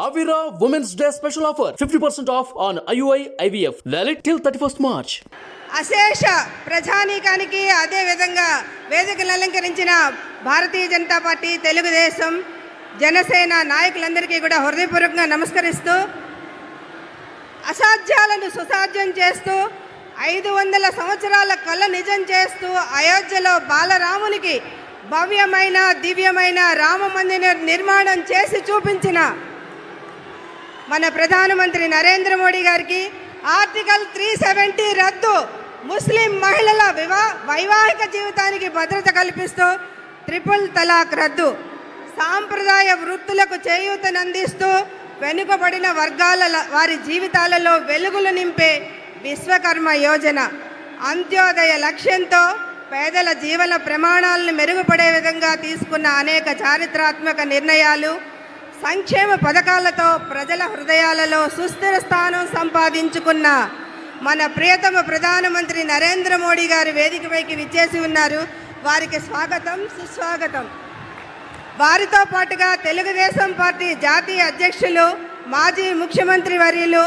Avira Women's Day special offer 50% off on IUI IVF. Valid till 31st March. అశేష ప్రజానీకానికి అదేవిధంగా వేదికలు అలంకరించిన భారతీయ జనతా పార్టీ తెలుగుదేశం జనసేన నాయకులందరికీ కూడా హృదయపూర్వకంగా నమస్కరిస్తూ అసాధ్యాలను సుసాధ్యం చేస్తూ ఐదు వందల సంవత్సరాల కళ నిజం చేస్తూ అయోధ్యలో బాలరామునికి భవ్యమైన దివ్యమైన రామ మందిర నిర్మాణం చేసి చూపించిన మన ప్రధానమంత్రి నరేంద్ర మోడీ గారికి ఆర్టికల్ త్రీ సెవెంటీ రద్దు ముస్లిం మహిళల వివా వైవాహిక జీవితానికి భద్రత కల్పిస్తూ ట్రిపుల్ తలాక్ రద్దు. సాంప్రదాయ వృత్తులకు చేయూతనందిస్తూ వెనుకబడిన వర్గాల వారి జీవితాలలో వెలుగులు నింపే విశ్వకర్మ యోజన. అంత్యోదయ లక్ష్యంతో పేదల జీవన ప్రమాణాలను మెరుగుపడే విధంగా తీసుకున్న అనేక చారిత్రాత్మక నిర్ణయాలు సంక్షేమ పథకాలతో ప్రజల హృదయాలలో సుస్థిర స్థానం సంపాదించుకున్న మన ప్రియతమ ప్రధానమంత్రి నరేంద్ర మోడీ గారు వేదికపైకి విచ్చేసి ఉన్నారు. వారికి స్వాగతం సుస్వాగతం. వారితో పాటుగా తెలుగుదేశం పార్టీ జాతీయ అధ్యక్షులు మాజీ ముఖ్యమంత్రి వర్యులు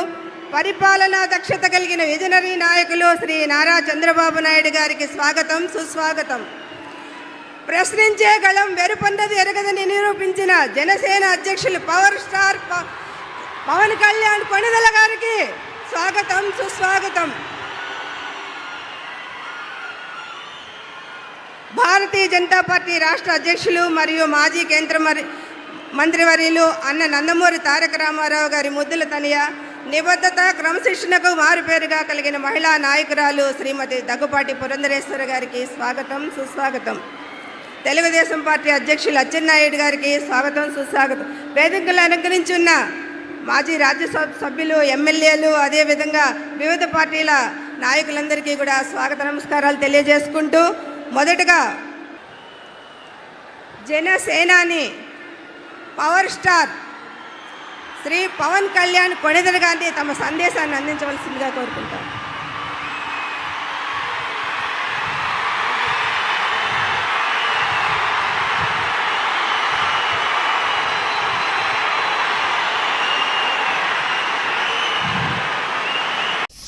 పరిపాలనా దక్షత కలిగిన విజనరీ నాయకులు శ్రీ నారా చంద్రబాబు నాయుడు గారికి స్వాగతం సుస్వాగతం. ప్రశ్నించే గళం వెరుపొందది ఎరగదని నిరూపించిన జనసేన అధ్యక్షులు పవర్ స్టార్ ప- పవన్ కళ్యాణ్ కొణిదల గారికి స్వాగతం సుస్వాగతం. భారతీయ జనతా పార్టీ రాష్ట్ర అధ్యక్షులు మరియు మాజీ కేంద్ర మరి- మంత్రివర్యులు అన్న నందమూరి తారక రామారావు గారి ముద్దుల తనియ నిబద్ధత క్రమశిక్షణకు మారుపేరుగా కలిగిన మహిళా నాయకురాలు శ్రీమతి దగ్గుపాటి పురంధరేశ్వర గారికి స్వాగతం సుస్వాగతం. తెలుగుదేశం పార్టీ అధ్యక్షులు అచ్చెన్నాయుడు గారికి స్వాగతం సుస్వాగతం. వేదికలు అలంకరించున్న మాజీ రాజ్యసభ సభ్యులు ఎమ్మెల్యేలు అదేవిధంగా వివిధ పార్టీల నాయకులందరికీ కూడా స్వాగత నమస్కారాలు తెలియజేసుకుంటూ మొదటగా జనసేనాని పవర్ స్టార్ శ్రీ పవన్ కళ్యాణ్ కొణిదర్ గాంధీ తమ సందేశాన్ని అందించవలసిందిగా కోరుకుంటారు